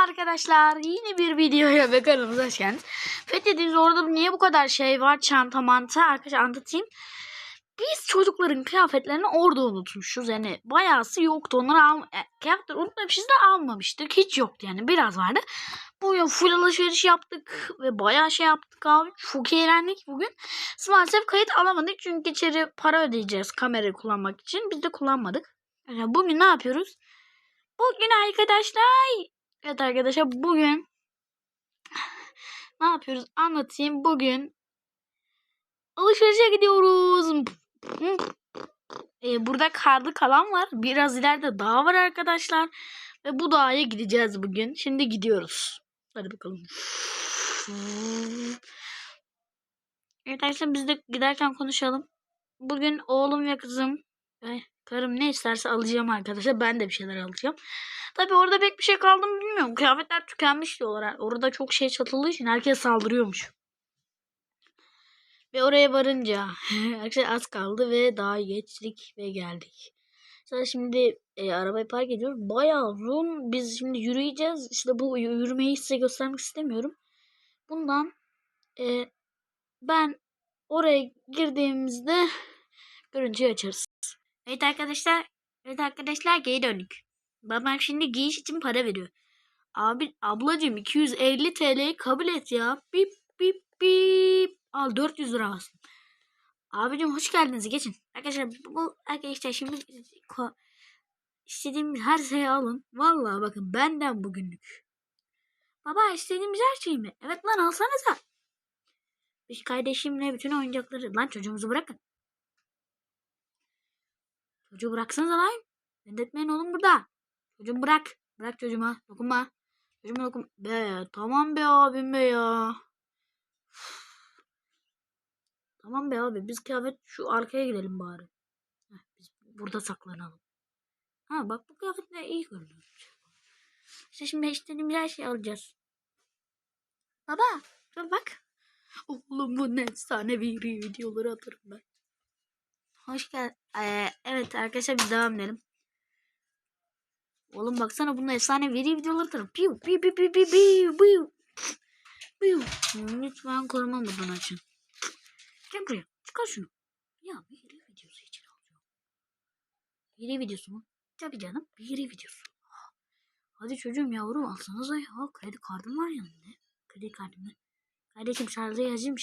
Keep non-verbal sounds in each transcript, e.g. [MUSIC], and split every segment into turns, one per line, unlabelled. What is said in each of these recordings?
arkadaşlar yeni bir videoya ve kanalımıza hoş geldiniz. Fethediğiniz orada niye bu kadar şey var çanta manta arkadaşlar anlatayım. Biz çocukların kıyafetlerini orada unutmuşuz. Yani bayağısı yoktu. Onları al e, kıyafetleri unutmamışız da almamıştık. Hiç yoktu yani biraz vardı. Bugün full alışveriş yaptık ve bayağı şey yaptık abi. Çok eğlendik bugün. Maalesef kayıt alamadık çünkü içeri para ödeyeceğiz kamerayı kullanmak için. Biz de kullanmadık. Yani bugün ne yapıyoruz? Bugün arkadaşlar Evet arkadaşlar bugün ne yapıyoruz anlatayım. Bugün alışverişe gidiyoruz. Ee, burada karlı kalan var. Biraz ileride dağ var arkadaşlar. Ve bu dağa gideceğiz bugün. Şimdi gidiyoruz. Hadi bakalım. Evet arkadaşlar biz de giderken konuşalım. Bugün oğlum ve kızım karım ne isterse alacağım arkadaşlar. Ben de bir şeyler alacağım. Tabi orada pek bir şey kaldı mı bilmiyorum. Kıyafetler tükenmiş diyorlar. Orada çok şey çatıldığı için herkes saldırıyormuş. Ve oraya varınca [LAUGHS] arkadaşlar az kaldı ve daha geçtik ve geldik. Sonra şimdi e, arabayı park ediyoruz. Bayağı uzun. Biz şimdi yürüyeceğiz. İşte bu yürümeyi size göstermek istemiyorum. Bundan e, ben oraya girdiğimizde görüntüyü açarız. Evet arkadaşlar. Evet arkadaşlar geri döndük. Babam şimdi giyiş için para veriyor. Abi ablacığım 250 TL'yi kabul et ya. Bip bip bip. Al 400 lira alsın. Abicim hoş geldiniz geçin. Arkadaşlar bu arkadaşlar şimdi istediğimiz her şeyi alın. Vallahi bakın benden bugünlük. Baba istediğimiz her şey mi? Evet lan alsanıza. Biz kardeşimle bütün oyuncakları... Lan çocuğumuzu bırakın. Çocuğu bıraksanıza lan. Reddetmeyin oğlum burada. Çocuğumu bırak. Bırak çocuğuma. Dokunma. Çocuğuma dokun. Be tamam be abim be ya. Tamam be abi. Biz kıyafet şu arkaya gidelim bari. Heh, biz burada saklanalım. Ha bak bu kıyafetler iyi görünüyor. İşte şimdi istediğimiz her şeyi alacağız. Baba. bak. Oğlum bu ne efsanevi videoları atarım ben. Hoş geldin. Ee, evet arkadaşlar biz devam edelim. Oğlum baksana bunun efsane veri videoları atarım. Piu piu piu piu piu piu piu. Piu. Lütfen koruma modunu açın. Gel buraya. Çıkar şunu. Ya veri videosu için alacağım. Veri videosu mu? Tabii canım. Veri videosu. Hadi çocuğum yavrum alsanıza ya. Kredi kartım var yanında. Kredi kartım var. Kardeşim şarjı yazayım bir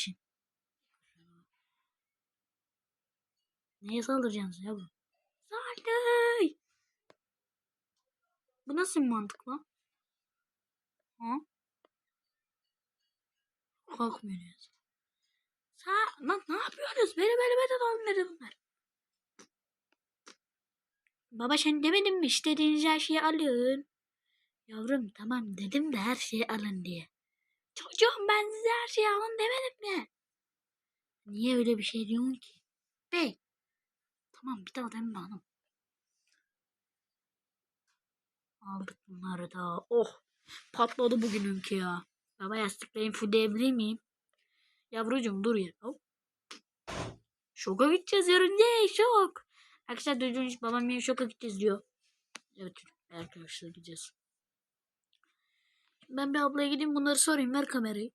Neye saldıracaksınız yavrum? Saldır. Bu nasıl bir mantık lan? Ha? Kalkmıyor ya. Sa lan ne yapıyorsunuz? Beni beni beni dolandırın bunlar. Baba sen demedin mi istediğiniz her şeyi alın. Yavrum tamam dedim de her şeyi alın diye. Çocuğum ben size her şeyi alın demedim mi? Niye öyle bir şey diyorsun ki? Bey. Tamam bir daha deme hanım. Aldık bunları da. Oh. Patladı bugününki ya. Baba yastıklayın fullleyebilir miyim? Yavrucuğum dur ya. Şoka gideceğiz yarın. Ne şok. Arkadaşlar duyduğunuz babam benim şoka gideceğiz diyor. Evet arkadaşlar gideceğiz. Ben bir ablaya gideyim bunları sorayım. Ver kamerayı.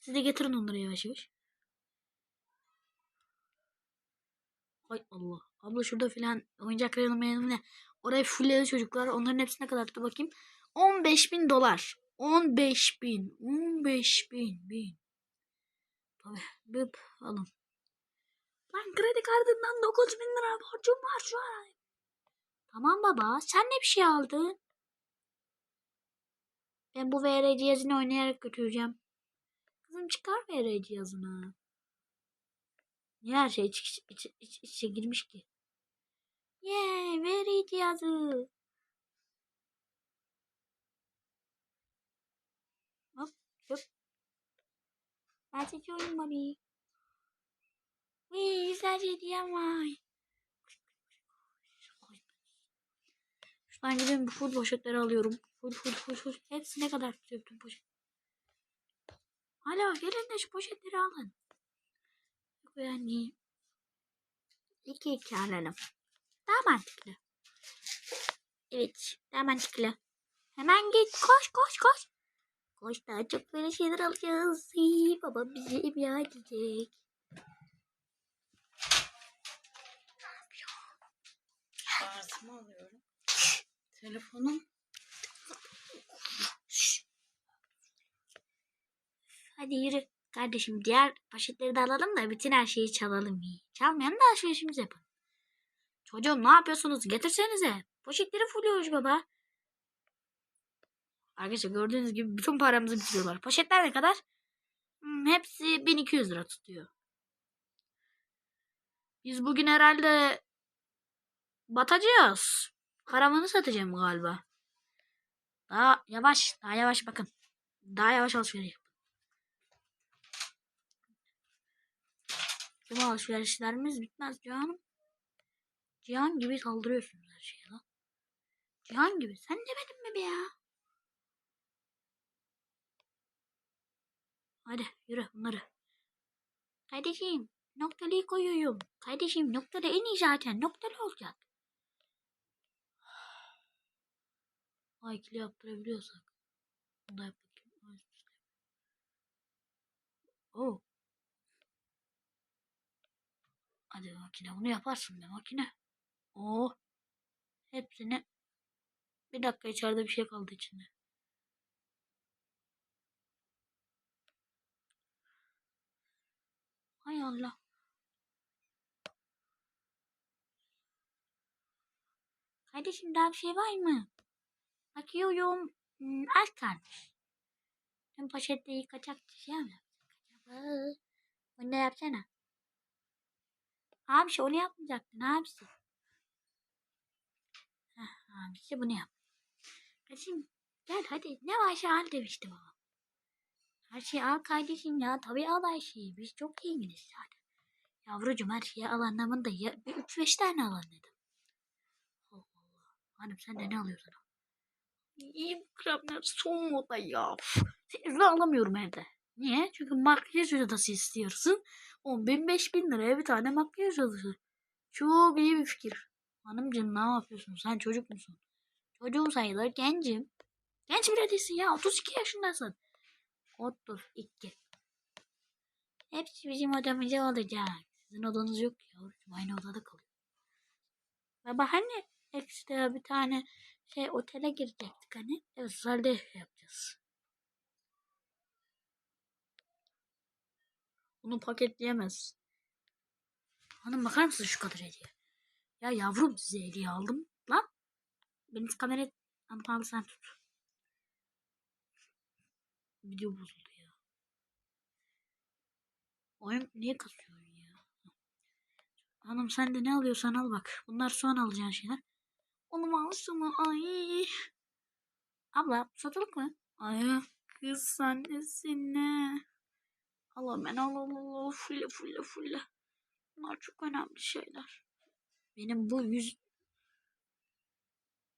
Siz de getirin onları yavaş yavaş. Hay Allah. Abla şurada filan oyuncak reyonu ne? Orayı fullledi çocuklar. Onların hepsine kadar tuttu bakayım. 15 bin dolar. 15 bin. 15 bin. bin. Tabii. Bıp. Alın. Lan kredi kartından 9 bin lira borcum var şu an. Tamam baba. Sen ne bir şey aldın? Ben bu VR cihazını oynayarak götüreceğim. Kızım çıkar VR cihazını. Niye her şey iç, iç, iç, iç, içe girmiş ki? Yeah, very cihazı. Hop, hop. Ben seçiyorum mami. Wee, güzel hediyem var. Şuradan gideyim bu full poşetleri alıyorum. Full full full full. Hepsi ne kadar tutuyor bütün poşet. Hala gelin de şu poşetleri alın. Yani. İki iki alalım. Daha mantıklı. Evet. Daha mantıklı. Hemen git koş koş koş. Koş daha çok böyle şeyler alacağız. Hii, Baba bizi imha edecek.
Kartımı alıyorum. Telefonum.
Hadi yürü. Kardeşim diğer poşetleri de alalım da bütün her şeyi çalalım. Çalmayalım da alışverişimizi yapın. Çocuğum ne yapıyorsunuz? Getirsenize. Poşetleri fulluyoruz baba. Arkadaşlar gördüğünüz gibi bütün paramızı bitiriyorlar. Poşetler ne kadar? Hmm, hepsi 1200 lira tutuyor. Biz bugün herhalde batacağız. Karavanı satacağım galiba. Daha yavaş, daha yavaş bakın. Daha yavaş alışveriş Tüm alışverişlerimiz bitmez canım. Cihan gibi saldırıyorsunuz her şeye lan. Cihan gibi. Sen demedin mi be ya? Hadi yürü bunları. Kardeşim noktalıyı koyuyorum. Kardeşim noktada en iyi zaten. Noktalı olacak. Ay ikili yaptırabiliyorsak. Bunu da yap bakayım. Hadi makine bunu yaparsın be makine. Oo. Hepsini bir dakika içeride bir şey kaldı içinde. Hay Allah. Kardeşim daha bir şey var mı? Bakıyorum. Hmm, az kalmış. Tüm poşette şey mi yapsak acaba? Bunu da yapsana. Abisi onu yapmayacaktın abisi. Heh, abisi bunu yap. Kardeşim gel hadi ne varsa al demişti babam. Her şeyi al kardeşim ya. Tabii al her şeyi. Biz çok iyiyiniz zaten. Yavrucuğum her şeyi al anlamında ya. Bir üç beş tane alın dedim. Allah Allah. Hanım sen de ne alıyorsun? İyi kremler son moda ya. Seni alamıyorum evde. Niye? Çünkü makyaj odası istiyorsun. 10 bin 5 bin liraya bir tane makyaj odası. Çok iyi bir fikir. Hanımcığım ne yapıyorsun? Sen çocuk musun? Çocuğum sayılır gencim. Genç bile değilsin ya. 32 yaşındasın. 32. Hepsi bizim odamızda olacak. Sizin odanız yok ya. Aynı odada kalıyor. Baba hani ekstra bir tane şey otele girecektik hani. Evet Bunu paketleyemez. Hanım bakar mısın şu kadar hediye? Ya yavrum size hediye aldım. Lan. Beni kamera Antalya sen tut. Video bozuldu ya. Oyun niye kasıyor ya? Hanım sen de ne alıyorsan al bak. Bunlar son alacağın şeyler. Onu mu alsın mı? Ay. Abla satılık mı? Ay kız sen nesin ne? Allah ben al al al al fulle fulle fulle. Bunlar çok önemli şeyler. Benim bu yüz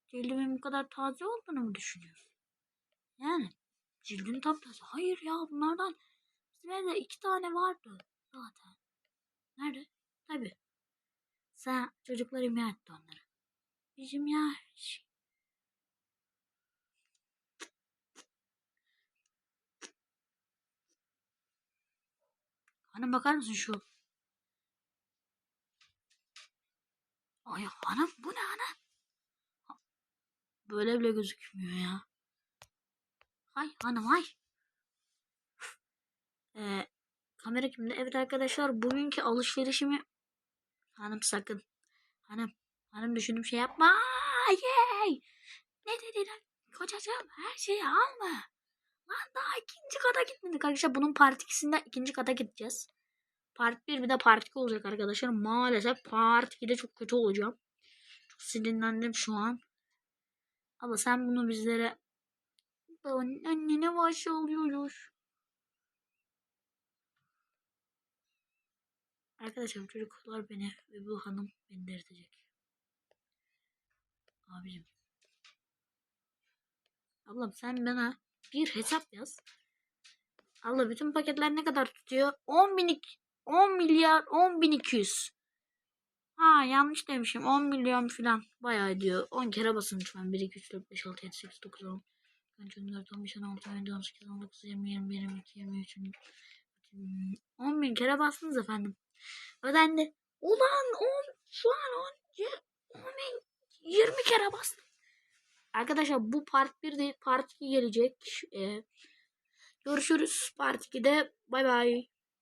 cildimin bu kadar taze olduğunu mu düşünüyorsun? Yani cildin taptaze. Hayır ya bunlardan bizim evde iki tane vardı zaten. Nerede? Tabii. Sen çocuklar imha onları. Bizim ya Hanım bakar mısın şu? Ay hanım bu ne hanım? Böyle bile gözükmüyor ya. Hay hanım hay. [LAUGHS] Ee, kamera kimde? Evet arkadaşlar bugünkü alışverişimi hanım sakın. Hanım hanım düşündüğüm şey yapma. Yey. Ne dedi lan? Kocacığım her şeyi alma. Lan daha ikinci kata gitmedik arkadaşlar. Bunun part 2'sinde ikinci kata gideceğiz. Part 1 bir de part 2 olacak arkadaşlar. Maalesef part 2'de çok kötü olacağım. Çok sinirlendim şu an. Ama sen bunu bizlere annene başlıyoruz. Arkadaşlar çocuklar beni ve bu hanım beni delirtecek. Abicim. Ablam sen bana bir hesap yaz. Allah bütün paketler ne kadar tutuyor? 10 bin 10 milyar 10 bin 200. Ha yanlış demişim 10 milyon falan bayağı diyor. 10 kere basın lütfen. 1, 2, 3, 4, 5, 6, 7, 8, 9, 10. 13, 14, 15, 16, 17, 18, 19, 20, 21, 22, 23, 10 bin kere bastınız efendim. Ödendi. Ulan 10 şu an 10, 10 bin 20 kere bastım. Arkadaşlar bu part 1 değil part 2 gelecek. Ee, görüşürüz part 2'de. Bay bay.